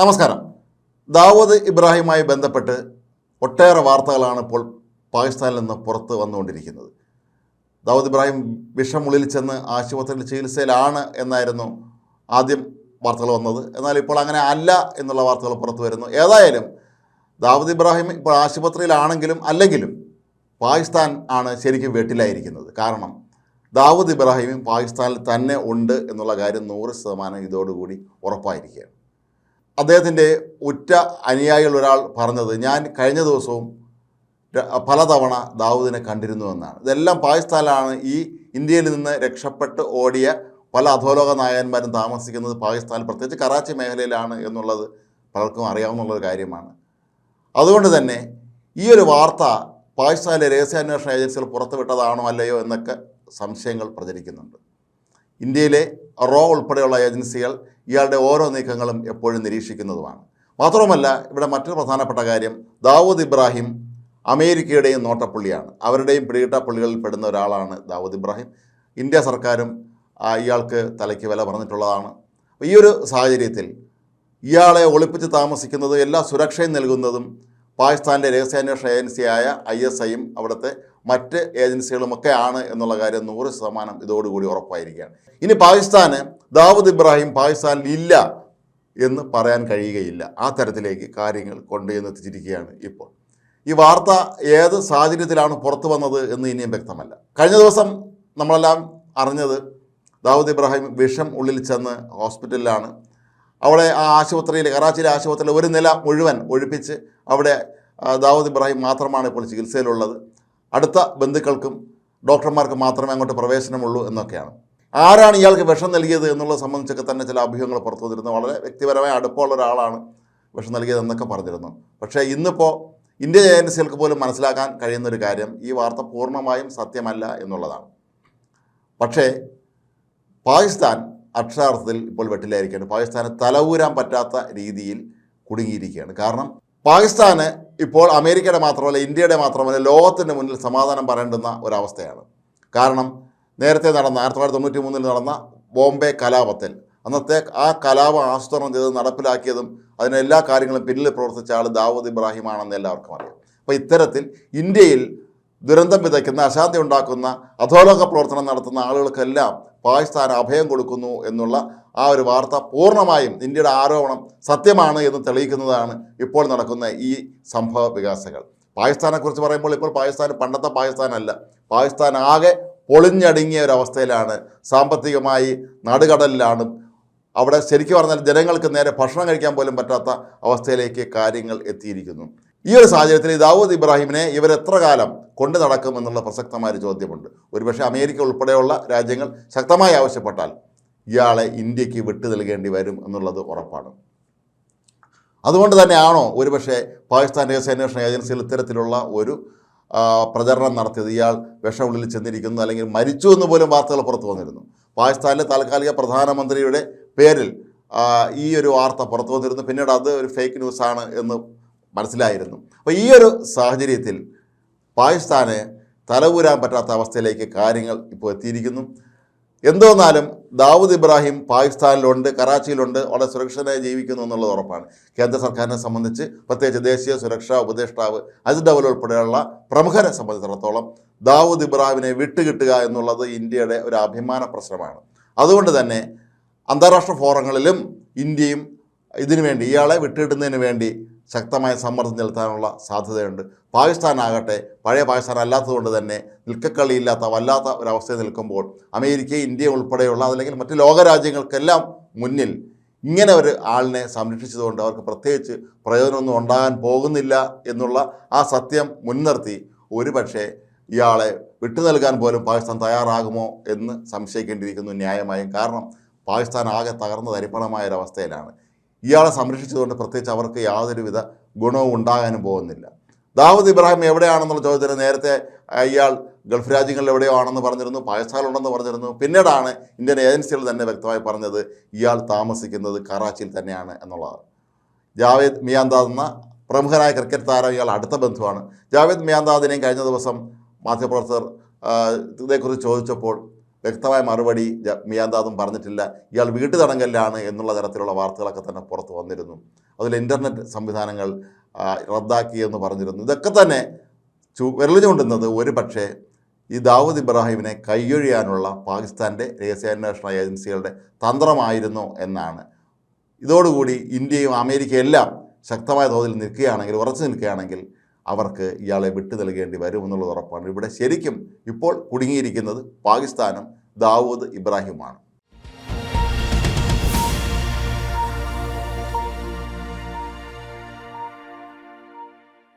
നമസ്കാരം. ദാവൂദ് ഇബ്രാഹിമുമായി ബന്ധപ്പെട്ട് ഒട്ടേറെ വാർത്തകളാണ് ഇപ്പോൾ പാകിസ്ഥാനിൽ നിന്ന് പുറത്ത് വന്നുകൊണ്ടിരിക്കുന്നത്. ദാവൂദ് ഇബ്രാഹിം വിഷമുള്ളിൽ ചെന്ന് ആശുപത്രിയിൽ ചികിത്സയിലാണ് എന്നായിരുന്നു ആദ്യം വാർത്തകൾ വന്നത്. എന്നാൽ ഇപ്പോൾ അങ്ങനെ അല്ല എന്നുള്ള വാർത്തകൾ പുറത്തു വരുന്നു. ഏതായാലും ദാവൂദ് ഇബ്രാഹിം ഇപ്പോൾ ആശുപത്രിയിലാണെങ്കിലും അല്ലെങ്കിലും പാകിസ്ഥാൻ ആണ് ശരിക്കും വീട്ടിലായിരിക്കുന്നത്. കാരണം ദാവൂദ് ഇബ്രാഹിം പാകിസ്ഥാനിൽ തന്നെ ഉണ്ട് എന്നുള്ള കാര്യം നൂറ് ശതമാനം ഇതോടുകൂടി ഉറപ്പായിരിക്കുകയാണ്. അദ്ദേഹത്തിന്റെ ഉറ്റ അനുയായികൾ ഒരാൾ പറഞ്ഞത് ഞാൻ കഴിഞ്ഞ ദിവസവും പലതവണ ദാവൂദിനെ കണ്ടിരുന്നു എന്നാണ്. ഇതെല്ലാം പാകിസ്ഥാനിലാണ് ഈ ഇന്ത്യയിൽ നിന്ന് രക്ഷപ്പെട്ട് ഓടിയ പല അധോലോക നായകന്മാരും താമസിക്കുന്നത് പാകിസ്ഥാനിൽ പ്രത്യേകിച്ച് കറാച്ചി മേഖലയിലാണ് എന്നുള്ളത് പലർക്കും അറിയാവുന്ന കാര്യമാണ്. അതുകൊണ്ട് തന്നെ ഈ ഒരു വാർത്ത പാകിസ്ഥാനിലെ രഹസ്യാന്വേഷണ ഏജൻസികൾ പുറത്തുവിട്ടതാണോ അല്ലയോ എന്നൊക്കെ സംശയങ്ങൾ പ്രചരിക്കുന്നുണ്ട്. ഇന്ത്യയിലെ റോ ഉൾപ്പെടെയുള്ള ഏജൻസികൾ ഇയാളുടെ ഓരോ നീക്കങ്ങളും എപ്പോഴും നിരീക്ഷിക്കുന്നതുമാണ്. മാത്രവുമല്ല ഇവിടെ മറ്റൊരു പ്രധാനപ്പെട്ട കാര്യം ദാവൂദ് ഇബ്രാഹിം അമേരിക്കയുടെയും നോട്ടപ്പുള്ളിയാണ്. അവരുടെയും പിടികിട്ട പുള്ളികളിൽ പെടുന്ന ഒരാളാണ് ദാവൂദ് ഇബ്രാഹിം. ഇന്ത്യ സർക്കാരും ഇയാൾക്ക് തലയ്ക്ക് വില പറഞ്ഞിട്ടുള്ളതാണ്. ഈ ഒരു സാഹചര്യത്തിൽ ഇയാളെ ഒളിപ്പിച്ച് താമസിക്കുന്നത് എല്ലാ സുരക്ഷയും നൽകുന്നതും പാകിസ്ഥാന്റെ രഹസ്യാന്വേഷണ ഏജൻസിയായ ഐ എസ് ഐയും അവിടുത്തെ മറ്റ് ഏജൻസികളുമൊക്കെ ആണ് എന്നുള്ള കാര്യം നൂറ് ശതമാനം ഇതോടുകൂടി ഉറപ്പായിരിക്കുകയാണ്. ഇനി പാകിസ്ഥാന് ദാവൂദ് ഇബ്രാഹിം പാകിസ്ഥാനിൽ ഇല്ല എന്ന് പറയാൻ കഴിയുകയില്ല. ആ തരത്തിലേക്ക് കാര്യങ്ങൾ കൊണ്ടുചെന്നെത്തിച്ചിരിക്കുകയാണ് ഇപ്പോൾ. ഈ വാർത്ത ഏത് സാഹചര്യത്തിലാണ് പുറത്തു വന്നത് എന്ന് ഇനിയും വ്യക്തമല്ല. കഴിഞ്ഞ ദിവസം നമ്മളെല്ലാം അറിഞ്ഞത് ദാവൂദ് ഇബ്രാഹിം വിഷം ഉള്ളിൽ ചെന്ന് ഹോസ്പിറ്റലിലാണ്. അവിടെ ആ ആശുപത്രിയിൽ കറാച്ചിയിലെ ആശുപത്രിയിൽ ഒരു നില മുഴുവൻ ഒഴിപ്പിച്ച് അവിടെ ദാവൂദ് ഇബ്രാഹിം മാത്രമാണ് ഇപ്പോൾ ചികിത്സയിലുള്ളത്. അടുത്ത ബന്ധുക്കൾക്കും ഡോക്ടർമാർക്ക് മാത്രമേ അങ്ങോട്ട് പ്രവേശനമുള്ളൂ എന്നൊക്കെയാണ്. ആരാണ് ഇയാൾക്ക് വിഷം നൽകിയത് എന്നുള്ളത് സംബന്ധിച്ചൊക്കെ തന്നെ ചില അഭ്യൂഹങ്ങൾ പുറത്തു വന്നിരുന്നു. വളരെ വ്യക്തിപരമായ അടുപ്പമുള്ള ഒരാളാണ് വിഷം നൽകിയത് എന്നൊക്കെ പറഞ്ഞിരുന്നു. പക്ഷേ ഇന്നിപ്പോൾ ഇന്ത്യൻ ഏജൻസികൾക്ക് പോലും മനസ്സിലാക്കാൻ കഴിയുന്ന ഒരു കാര്യം ഈ വാർത്ത പൂർണമായും സത്യമല്ല എന്നുള്ളതാണ്. പക്ഷേ പാകിസ്ഥാൻ അക്ഷരാർത്ഥത്തിൽ ഇപ്പോൾ വെട്ടിലായിരിക്കുകയാണ് പാകിസ്ഥാന് തലവൂരാൻ പറ്റാത്ത രീതിയിൽ കുടുങ്ങിയിരിക്കുകയാണ്. കാരണം പാകിസ്ഥാന് ഇപ്പോൾ അമേരിക്കയുടെ മാത്രമല്ല ഇന്ത്യയുടെ മാത്രമല്ല ലോകത്തിന്റെ മുന്നിൽ സമാധാനം പറയേണ്ടുന്ന ഒരവസ്ഥയാണ്. കാരണം നേരത്തെ നടന്ന ആയിരത്തി തൊള്ളായിരത്തി തൊണ്ണൂറ്റി മൂന്നിൽ നടന്ന ബോംബെ കലാപത്തിൽ അന്നത്തെ ആ കലാപം ആസൂത്രണം ചെയ്ത് നടപ്പിലാക്കിയതും അതിന് എല്ലാ കാര്യങ്ങളും പിന്നിൽ പ്രവർത്തിച്ച ആൾ ദാവൂദ് ഇബ്രാഹിം ആണെന്ന് എല്ലാവർക്കും അറിയാം. അപ്പോൾ ഇത്തരത്തിൽ ഇന്ത്യയിൽ ദുരന്തം വിതയ്ക്കുന്ന അശാന്തി ഉണ്ടാക്കുന്ന അധോലോക പ്രവർത്തനം നടത്തുന്ന ആളുകൾക്കെല്ലാം പാകിസ്ഥാൻ അഭയം കൊടുക്കുന്നു എന്നുള്ള ആ ഒരു വാർത്ത പൂർണമായും ഇന്ത്യയുടെ ആരോപണം സത്യമാണ് എന്ന് തെളിയിക്കുന്നതാണ് ഇപ്പോൾ നടക്കുന്ന ഈ സംഭവ വികാസങ്ങൾ. പാകിസ്ഥാനെക്കുറിച്ച് പറയുമ്പോൾ ഇപ്പോൾ പാകിസ്ഥാൻ പണ്ടത്തെ പാകിസ്ഥാനല്ല പാകിസ്ഥാൻ ആകെ പൊളിഞ്ഞടുങ്ങിയ ഒരു അവസ്ഥയിലാണ്. സാമ്പത്തികമായി നടുകടലിലാണ്. അവിടെ ശരിക്കും പറഞ്ഞാൽ ജനങ്ങൾക്ക് നേരെ ഭക്ഷണം കഴിക്കാൻ പോലും പറ്റാത്ത അവസ്ഥയിലേക്ക് കാര്യങ്ങൾ എത്തിയിരിക്കുന്നു. ഈ ഒരു സാഹചര്യത്തിൽ ദാവൂദ് ഇബ്രാഹിമിനെ ഇവർ എത്ര കാലം കൊണ്ടു നടക്കും എന്നുള്ള പ്രസക്തമായ ഒരു ചോദ്യമുണ്ട്. ഒരുപക്ഷെ അമേരിക്ക ഉൾപ്പെടെയുള്ള രാജ്യങ്ങൾ ശക്തമായി ആവശ്യപ്പെട്ടാൽ ഇയാളെ ഇന്ത്യയ്ക്ക് വിട്ടു നൽകേണ്ടി വരും എന്നുള്ളത് ഉറപ്പാണ്. അതുകൊണ്ട് തന്നെയാണോ ഒരുപക്ഷെ പാകിസ്ഥാൻ രഹസ്യാന്വേഷണ ഏജൻസികൾ ഇത്തരത്തിലുള്ള ഒരു പ്രചരണം നടത്തിയത്? ഇയാൾ വിഷമുള്ളിൽ ചെന്നിരിക്കുന്നു അല്ലെങ്കിൽ മരിച്ചു എന്ന് പോലും വാർത്തകൾ പുറത്തു വന്നിരുന്നു. പാകിസ്ഥാനിലെ താൽക്കാലിക പ്രധാനമന്ത്രിയുടെ പേരിൽ ഈ ഒരു വാർത്ത പുറത്തു വന്നിരുന്നു. പിന്നീട് അത് ഒരു ഫേക്ക് ന്യൂസാണ് എന്ന് മനസ്സിലായിരുന്നു. അപ്പോൾ ഈ ഒരു സാഹചര്യത്തിൽ പാകിസ്ഥാന് തലകൂരാൻ പറ്റാത്ത അവസ്ഥയിലേക്ക് കാര്യങ്ങൾ ഇപ്പോൾ എത്തിയിരിക്കുന്നു. എന്തോന്നാലും ദാവൂദ് ഇബ്രാഹിം പാകിസ്ഥാനിലുണ്ട് കറാച്ചിയിലുണ്ട് വളരെ സുരക്ഷിതനായി ജീവിക്കുന്നു എന്നുള്ളത് ഉറപ്പാണ്. കേന്ദ്ര സർക്കാരിനെ സംബന്ധിച്ച് പ്രത്യേകിച്ച് ദേശീയ സുരക്ഷാ ഉപദേഷ്ടാവ് അജിത് ഡവൽ ഉൾപ്പെടെയുള്ള പ്രമുഖരെ സംബന്ധിച്ചിടത്തോളം ദാവൂദ് ഇബ്രാഹിമിനെ വിട്ടുകിട്ടുക എന്നുള്ളത് ഇന്ത്യയുടെ ഒരു അഭിമാന പ്രശ്നമാണ്. അതുകൊണ്ട് തന്നെ അന്താരാഷ്ട്ര ഫോറങ്ങളിലും ഇന്ത്യയും ഇതിനു വേണ്ടി ഇയാളെ വിട്ടുകിട്ടുന്നതിന് വേണ്ടി ശക്തമായ സമ്മർദ്ദം ചെലുത്താനുള്ള സാധ്യതയുണ്ട്. പാകിസ്ഥാനാകട്ടെ പഴയ പാകിസ്ഥാൻ അല്ലാത്തതുകൊണ്ട് തന്നെ നിൽക്കക്കളിയില്ലാത്ത വല്ലാത്ത ഒരവസ്ഥയിൽ നിൽക്കുമ്പോൾ അമേരിക്ക ഇന്ത്യ ഉൾപ്പെടെയുള്ള അതല്ലെങ്കിൽ മറ്റ് ലോകരാജ്യങ്ങൾക്കെല്ലാം മുന്നിൽ ഇങ്ങനെ ഒരു ആളിനെ സംരക്ഷിച്ചതുകൊണ്ട് അവർക്ക് പ്രത്യേകിച്ച് പ്രയോജനമൊന്നും ഉണ്ടാകാൻ പോകുന്നില്ല എന്നുള്ള ആ സത്യം മുൻനിർത്തി ഒരുപക്ഷെ ഇയാളെ വിട്ടു നൽകാൻ പോലും പാകിസ്ഥാൻ തയ്യാറാകുമോ എന്ന് സംശയിക്കേണ്ടിയിരിക്കുന്നു ന്യായമായും. കാരണം പാകിസ്ഥാൻ ആകെ തകർന്ന തരിപ്പണമായ ഒരു അവസ്ഥയിലാണ് ഇയാളെ സംരക്ഷിച്ചതുകൊണ്ട് പ്രത്യേകിച്ച് അവർക്ക് യാതൊരുവിധ ഗുണവും ഉണ്ടാകാനും പോകുന്നില്ല. ദാവൂദ് ഇബ്രാഹിം എവിടെയാണെന്നുള്ള ചോദ്യത്തിന് നേരത്തെ അയാൾ ഗൾഫ് രാജ്യങ്ങളിൽ എവിടെയോ ആണെന്ന് പറഞ്ഞിരുന്നു പാകിസ്ഥാനിലുണ്ടെന്ന് പറഞ്ഞിരുന്നു. പിന്നീടാണ് ഇന്ത്യൻ ഏജൻസികൾ തന്നെ വ്യക്തമായി പറഞ്ഞത് ഇയാൾ താമസിക്കുന്നത് കറാച്ചിയിൽ തന്നെയാണ് എന്നുള്ളതാണ്. ജാവേദ് മിയാന്താദ് എന്ന പ്രമുഖനായ ക്രിക്കറ്റ് താരം ഇയാൾ അടുത്ത ബന്ധുവാണ്. ജാവേദ് മിയാന്താദിനെയും കഴിഞ്ഞ ദിവസം മാധ്യമപ്രവർത്തകർ ഇതേക്കുറിച്ച് ചോദിച്ചപ്പോൾ വ്യക്തമായ മറുപടി മിയാന്താദും പറഞ്ഞിട്ടില്ല. ഇയാൾ വീട്ടു തടങ്കലിലാണ് എന്നുള്ള തരത്തിലുള്ള വാർത്തകളൊക്കെ തന്നെ പുറത്ത് വന്നിരുന്നു. അതിൽ ഇന്റർനെറ്റ് സംവിധാനങ്ങൾ റദ്ദാക്കി എന്ന് പറഞ്ഞിരുന്നു. ഇതൊക്കെ തന്നെ ചു വിരൽ ചൂണ്ടുന്നത് ഒരു പക്ഷേ ഈ ദാവൂദ് ഇബ്രാഹിമിനെ കൈയൊഴിയാനുള്ള പാകിസ്ഥാന്റെ രഹസ്യാന്വേഷണ ഏജൻസികളുടെ തന്ത്രമായിരുന്നു എന്നാണ്. ഇതോടുകൂടി ഇന്ത്യയും അമേരിക്കയും എല്ലാം ശക്തമായ തോതിൽ നിൽക്കുകയാണെങ്കിൽ ഉറച്ചു നിൽക്കുകയാണെങ്കിൽ അവർക്ക് ഇയാളെ വിട്ടു നൽകേണ്ടി വരുമെന്നുള്ളത് ഉറപ്പാണ്. ഇവിടെ ശരിക്കും ഇപ്പോൾ കുടുങ്ങിയിരിക്കുന്നത് പാകിസ്ഥാനും ദാവൂദ് ഇബ്രാഹിമുമാണ്.